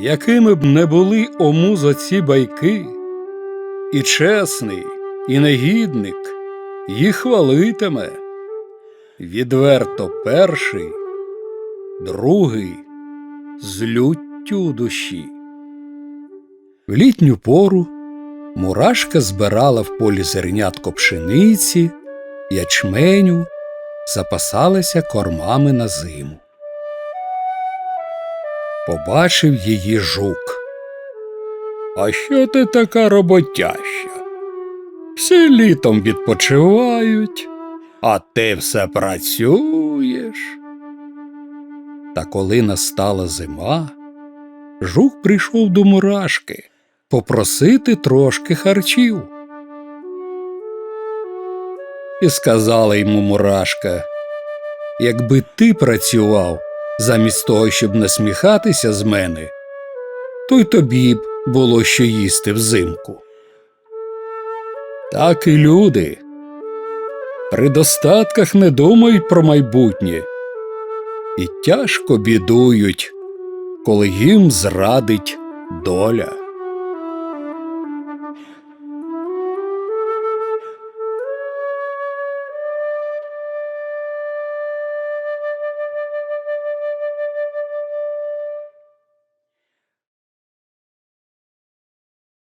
Якими б не були ому за ці байки, і чесний, і негідник їх хвалитиме. Відверто перший, другий з люттю душі. В літню пору мурашка збирала в полі зернятко пшениці, ячменю, запасалася кормами на зиму. Побачив її жук. А що ти така роботяща? Всі літом відпочивають, а ти все працюєш. Та коли настала зима, жук прийшов до мурашки попросити трошки харчів. І сказала йому мурашка, якби ти працював замість того, щоб насміхатися з мене, то й тобі б було що їсти взимку. Так і люди при достатках не думають про майбутнє і тяжко бідують, коли їм зрадить доля.